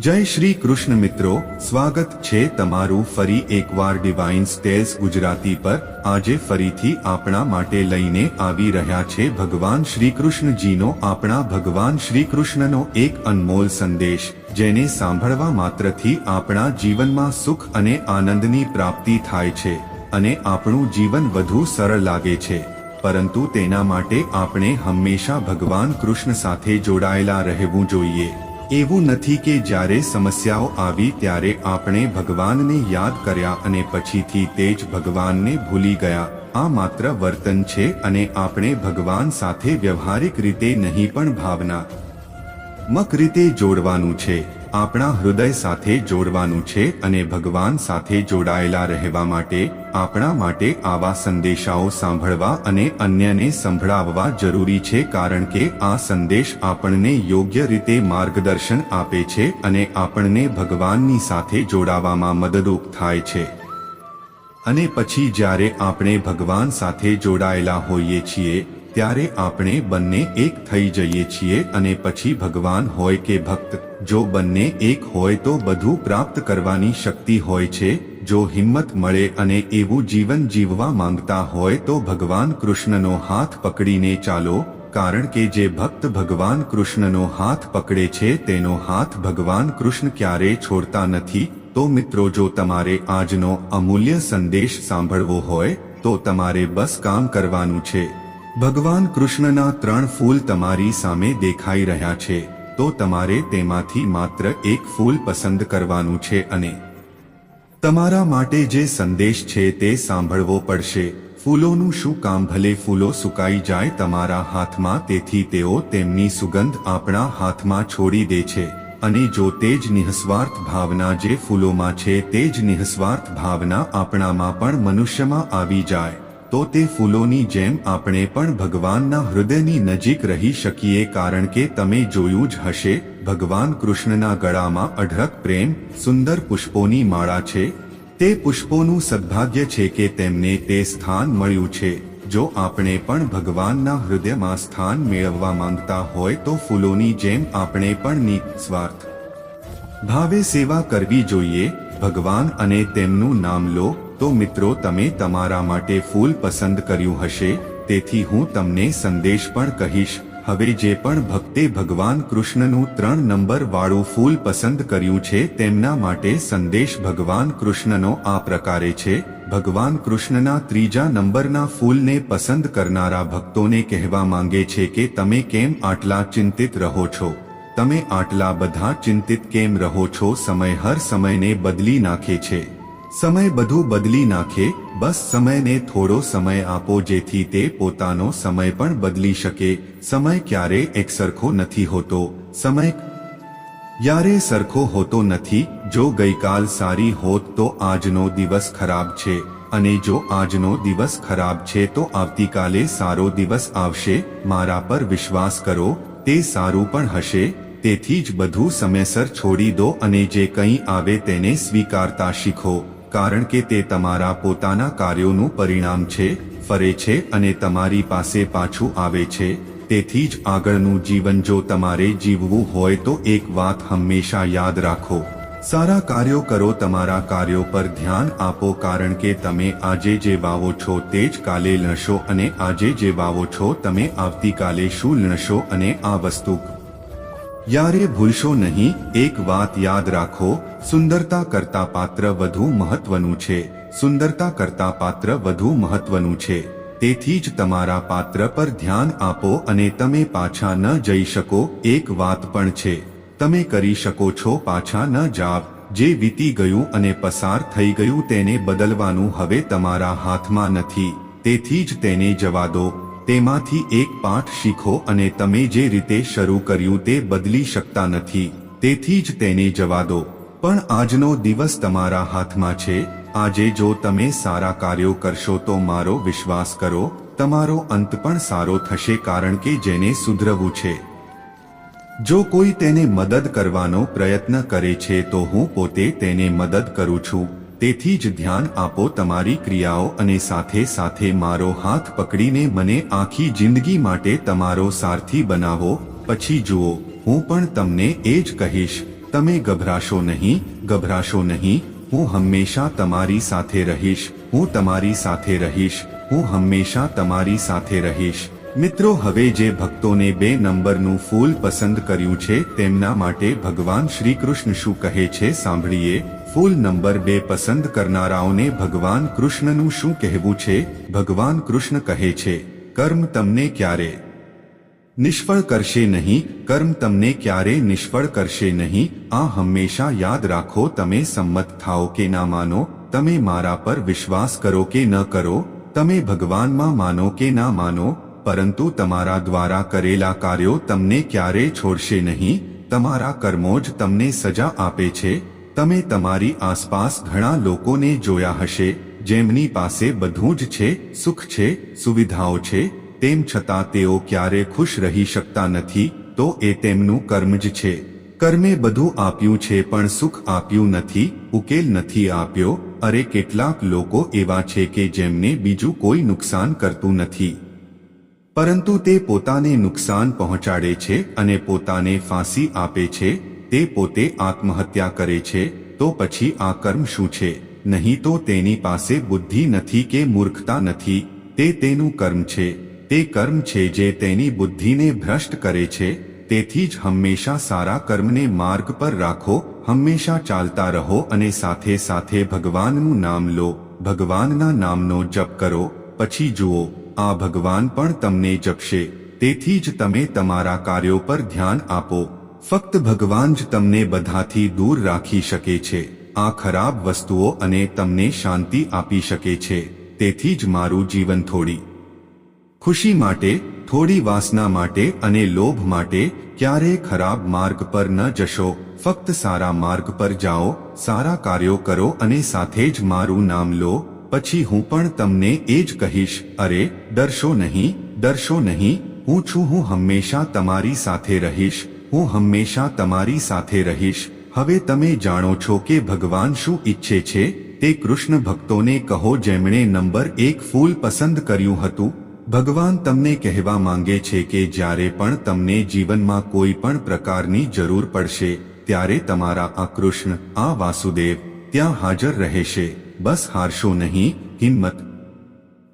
જય શ્રી કૃષ્ણ મિત્રો, સ્વાગત છે તમારું ફરી એકવાર ડિવાઇન સ્ટેલ્સ ગુજરાતી પર. આજે ફરીથી આપણા માટે લઈને આવી રહ્યા છે ભગવાન શ્રી કૃષ્ણજીનો, આપણા ભગવાન શ્રી કૃષ્ણનો એક અનમોલ સંદેશ, જેને સાંભળવા માત્રથી આપણા જીવનમાં સુખ અને આનંદની પ્રાપ્તિ થાય છે, અને આપણું જીવન વધુ સરળ લાગે છે. પરંતુ તેના માટે આપણે હંમેશા ભગવાન કૃષ્ણ સાથે જોડાયેલા રહેવું જોઈએ. એવું નથી કે જ્યારે સમસ્યાઓ આવી ત્યારે આપણે ભગવાનને યાદ કર્યા અને પછીથી તે જ ભગવાનને ભૂલી ગયા. આ માત્ર વર્તન છે અને આપણે ભગવાન સાથે વ્યવહારિક રીતે નહીં પણ ભાવના મક રીતે જોડવાનું છે. આપણા હૃદય સાથે જોડવાનું છે અને ભગવાન સાથે જોડાયેલા રહેવા માટે, આપણા માટે આવા સંદેશાઓ સાંભળવા અને અન્યને સંભળાવવા જરૂરી છે કારણ કે આ સંદેશ આપણને યોગ્ય રીતે માર્ગદર્શન આપે છે અને આપણને ભગવાનની સાથે જોડાવામાં મદદરૂપ થાય છે. અને પછી જ્યારે આપણે ભગવાન સાથે જોડાયેલા હોઈએ છીએ ત્યારે આપણે બંને એક થઈ જઈએ છીએ અને પછી ભગવાન હોય કે ભક્ત. જો બંને એક હોય તો બધું પ્રાપ્ત કરવાની શક્તિ હોય છે. જો હિંમત મળે અને એવું જીવન જીવવા માંગતા હોય તો ભગવાન કૃષ્ણનો હાથ પકડીને ચાલો. કારણ કે જે ભક્ત ભગવાન કૃષ્ણનો હાથ પકડે છે તેનો હાથ ભગવાન કૃષ્ણ ક્યારેય છોડતા નથી. તો મિત્રો, જો તમારે આજનો અમૂલ્ય સંદેશ સાંભળવો હોય, તો તમારે બસ કામ કરવાનું છે. ભગવાન કૃષ્ણના ત્રણ ફૂલ તમારી સામે દેખાઈ રહ્યા છે, તો તમારે તેમાંથી માત્ર એક ફૂલ પસંદ કરવાનું છે અને તમારા માટે જે સંદેશ છે તે સાંભળવો પડશે. ફૂલોનું શું કામ ભલે ફૂલો સુકાઈ જાય તમારા હાથમાં, તેથી તેઓ તેમની સુગંધ આપણા હાથમાં છોડી દે છે. અને જો તે જ નિઃસ્વાર્થ ભાવના જે ફૂલોમાં છે, તે જ નિઃસ્વાર્થ ભાવના આપણામાં પણ મનુષ્યમાં આવી જાય. તો તે ફૂલોની જેમ આપણે પણ ભગવાનના હૃદયની નજીક રહી શકીએ કારણ કે તમે જોયું જ હશે, ભગવાન કૃષ્ણના ગળામાં અઢળક પ્રેમ, સુંદર પુષ્પોની માળા છે. તે પુષ્પોનું સદભાગ્ય છે કે તેમને તે સ્થાન મળ્યું છે. જો આપણે પણ ભગવાનના હૃદયમાં સ્થાન મેળવવા માંગતા હોય તો ફૂલોની જેમ આપણે પણ નિસ્વાર્થ ભાવે સેવા કરવી જોઈએ, ભગવાન અને તેમનું નામ લો તો મિત્રો, તમે તમારા માટે ફૂલ પસંદ કર્યું હશે, તેથી હું તમને સંદેશ પણ કહીશ. હવે જે પણ ભક્તે ભગવાન કૃષ્ણનું ત્રણ નંબર વાળું ફૂલ પસંદ કર્યું છે, તેમના માટે સંદેશ ભગવાન કૃષ્ણનો આ પ્રકારે છે. ભગવાન કૃષ્ણના ત્રીજા નંબરના ફૂલને પસંદ કરનારા ભક્તોને કહેવા માંગે છે કે તમે કેમ આટલા ચિંતિત રહો છો? તમે આટલા બધા ચિંતિત કેમ રહો છો? સમય હર સમયને બદલી નાખે છે. સમય બધું બદલી નાખે, બસ સમયને થોડો સમય આપો જેથી તે પોતાનો સમય પણ બદલી શકે. સમય ક્યારે એક સરખો નથી હોતો. સમય યારે સરખો હોતો નથી. જો ગઈકાલ સારી હોત તો આજનો દિવસ ખરાબ છે. અને જો આજનો દિવસ ખરાબ છે તો આવતીકાલે સારો દિવસ આવશે. મારા પર વિશ્વાસ કરો, તે સારું પણ હશે. તેથી જ બધું સમયસર છોડી દો અને જે કંઈ આવે તેને સ્વીકારતા શીખો. કારણ કે તે તમારા પોતાના કાર્યોનું પરિણામ છે, ફરે છે અને તમારી પાસે પાછું આવે છે, તેથી જ આગળનું જીવન જો તમારે જીવવું હોય તો એક વાત હંમેશા યાદ રાખો. સારા કાર્યો કરો તમારા કાર્યો પર ધ્યાન આપો કારણ કે તમે આજે જે વાવો છો તે જ કાલે લણશો અને આજે જે વાવો છો તમે આવતીકાલે શું લણશો અને આ વસ્તુ યારે ભૂલશો નહીં, એક વાત યાદ રાખો, સુંદરતા કરતા પાત્ર વધુ મહત્વનું છે. સુંદરતા કરતા પાત્ર વધુ મહત્વનું છે. તેથી જ તમારા પાત્ર પર ધ્યાન આપો અને તમે પાછા ન જઈ શકો, એક વાત પણ છે. તમે કરી શકો છો પાછા ન જાવ. જે વીતી ગયું અને પસાર થઈ ગયું તેને બદલવાનું હવે તમારા હાથમાં નથી. તેથી જ તેને જવા દો. તેમાંથી એક પાઠ શીખો અને તમે જે રીતે શરૂ કર્યું તે બદલી શકતા નથી. તેથી જ તેને જવા દો. પણ આજનો દિવસ તમારા હાથમાં છે. આજે જો તમે સારા કાર્યો કરશો તો મારો વિશ્વાસ કરો. તમારો અંત પણ સારો થશે કારણ કે જેને સુધરવું છે. જો કોઈ તેને મદદ કરવાનો પ્રયત્ન કરે છે તો હું પોતે તેને મદદ કરું છું. તેથી જ ધ્યાન આપો તમારી ક્રિયાઓ અને સાથે સાથે મારો હાથ પકડીને મને આખી જિંદગી માટે તમારો સારથી બનાવો. પછી જુઓ, હું પણ તમને એ જ કહીશ. તમે ગભરાશો નહીં ગભરાશો નહીં. હું હંમેશા તમારી સાથે રહીશ. હું તમારી સાથે રહીશ. હું હંમેશા તમારી સાથે રહીશ. મિત્રો, હવે જે ભક્તોને બે નંબરનું ફૂલ પસંદ કર્યું છે, તેમના માટે ભગવાન શ્રી કૃષ્ણ શું કહે છે, સાંભળીએ. ફૂલ નંબર બે પસંદ કરનારાઓને ભગવાન કૃષ્ણનું શું કહેવું છે? ભગવાન કૃષ્ણ કહે છે, કર્મ તમને ક્યારે નિષ્ફળ કરશે નહીં? કર્મ તમને ક્યારે નિષ્ફળ કરશે નહીં? આ હંમેશા યાદ રાખો, તમે સંમત થાઓ કે ના માનો, તમે મારા પર વિશ્વાસ કરો કે ન કરો, તમે ભગવાનમાં માનો કે ના માનો, પરંતુ તમારા દ્વારા કરેલા કાર્યો તમને ક્યારે છોડશે નહીં? તમારા કર્મો જ તમને સજા આપે છે તમે તમારી આસપાસ ઘણા લોકોને જોયા હશે, જેમની પાસે બધું જ છે, સુખ છે, સુવિધાઓ છે, તેમ છતાં તેઓ ક્યારે ખુશ રહી શકતા નથી, તો એ તેમનું કર્મ જ છે. કર્મે બધું આપ્યું છે પણ સુખ આપ્યું નથી, ઉકેલ નથી આપ્યો, અરે કેટલાક લોકો એવા છે કે જેમને બીજું કોઈ નુકસાન કરતું નથી. પરંતુ તે પોતાને નુકસાન પહોંચાડે છે અને પોતાને ફાંસી આપે છે તે પોતે આત્મહત્યા કરે છે, તો પછી આ કર્મ શું છે? નહીં તો તેની પાસે બુદ્ધિ નથી કે મૂર્ખતા નથી, તે તેનું કર્મ છે. તે કર્મ છે જે તેની બુદ્ધિને ભ્રષ્ટ કરે છે, તેથી જ હંમેશા સારા કર્મને માર્ગ પર રાખો, હંમેશા ચાલતા રહો અને સાથે સાથે ભગવાનનું નામ લો. ભગવાનના નામનો જપ કરો, પછી જુઓ, આ ભગવાન પણ તમને જપશે. તેથી જ તમે તમારા કાર્યો પર ધ્યાન આપો. ફક્ત ભગવાન જ તમને બધાથી દૂર રાખી શકે છે. આ ખરાબ વસ્તુઓ અને તમને શાંતિ આપી શકે છે. તેથી જ મારું જીવન થોડી ખુશી માટે, થોડી વાસના માટે અને લોભ માટે ક્યારેય ખરાબ માર્ગ પર ન જશો. ફક્ત સારા માર્ગ પર જાઓ, સારા કાર્યો કરો અને સાથે જ મારું નામ લો. પછી હું પણ તમને એ જ કહીશ, અરે, ડરશો નહીં ડરશો નહીં, હું છું હું હંમેશા તમારી સાથે રહીશ. હું હંમેશા તમારી સાથે રહીશ. હવે તમે જાણો છો કે ભગવાન શું ઈચ્છે છે? તે કૃષ્ણ ભક્તોને કહો જેમણે નંબર એક ફૂલ પસંદ કર્યું હતું. ભગવાન તમને કહેવા માંગે છે કે જ્યારે પણ તમને જીવનમાં કોઈ પણ પ્રકારની જરૂર પડશે, ત્યારે તમારા આ કૃષ્ણ, આ વાસુદેવ, ત્યાં હાજર રહેશે. બસ હારશો નહીં, હિંમત.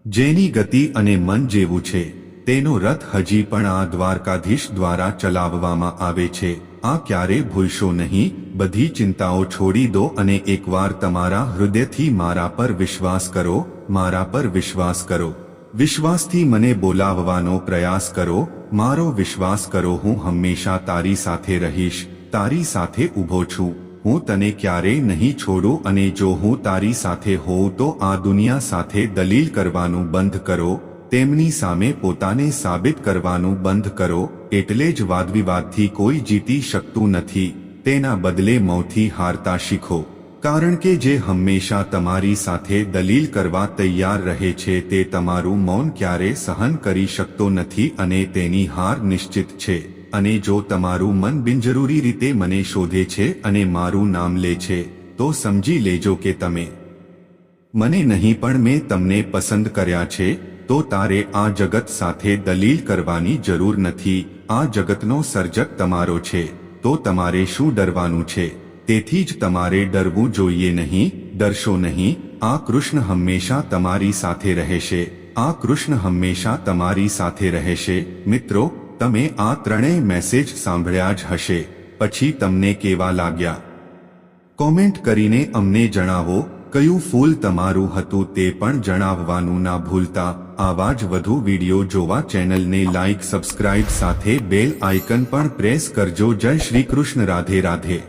જેની ગતિ અને મન જેવું છે. તેનો રથ હજી પણ આ દ્વારકાધીશ દ્વારા ચલાવવામાં આવે છે. આ ક્યારે ભૂલશો નહીં. બધી ચિંતાઓ છોડી દો અને એકવાર તમારા હૃદયથી મારા પર વિશ્વાસ કરો. મારા પર વિશ્વાસ કરો. વિશ્વાસથી મને બોલાવવાનો પ્રયાસ કરો. મારો વિશ્વાસ કરો. હું હંમેશા તારી સાથે રહીશ. તારી સાથે ઊભો છું. હું તને ક્યારેય નહીં છોડું અને જો હું તારી સાથે હોઉં તો આ દુનિયા સાથે દલીલ કરવાનું બંધ કરો. તેમની સામે પોતાને સાબિત કરવાનું બંધ કરો, એટલે જ વાદવિવાદથી કોઈ જીતી શકતું નથી. તેના બદલે મૌથી હારતા શીખો. કારણ કે જે હંમેશા તમારી સાથે દલીલ કરવા તૈયાર રહે છે તે તમારું મૌન ક્યારે સહન કરી શકતો નથી અને તેની હાર નિશ્ચિત છે. અને જો તમારું મન બિનજરૂરી રીતે મને શોધે છે અને મારું નામ લે છે, તો સમજી લેજો કે તમે મને નહીં પણ મેં તમને પસંદ કર્યા છે તો તારે આ જગત સાથે દલીલ કરવાની જરૂર નથી. આ જગતનો સર્જક તમારો છે. તો તમારે શું ડરવાનું છે? તેથી જ તમારે ડરવું જોઈએ નહીં, ડરશો નહીં. આ કૃષ્ણ હંમેશા તમારી સાથે રહેશે. આ કૃષ્ણ હંમેશા તમારી સાથે રહેશે. મિત્રો, તમે આ ત્રણેય મેસેજ સાંભળ્યા જ હશે. પછી તમને કેવા લાગ્યા? કોમેન્ટ કરીને અમને જણાવો. કયું ફૂલ તમારું હતું તે પણ જણાવવાનું ના ભૂલતા, આવા જ વધુ વીડિયો જોવા ચેનલને લાઇક સબસ્ક્રાઇબ સાથે બેલ આઇકન પણ પ્રેસ કરજો. જય શ્રી કૃષ્ણ, રાધે રાધે.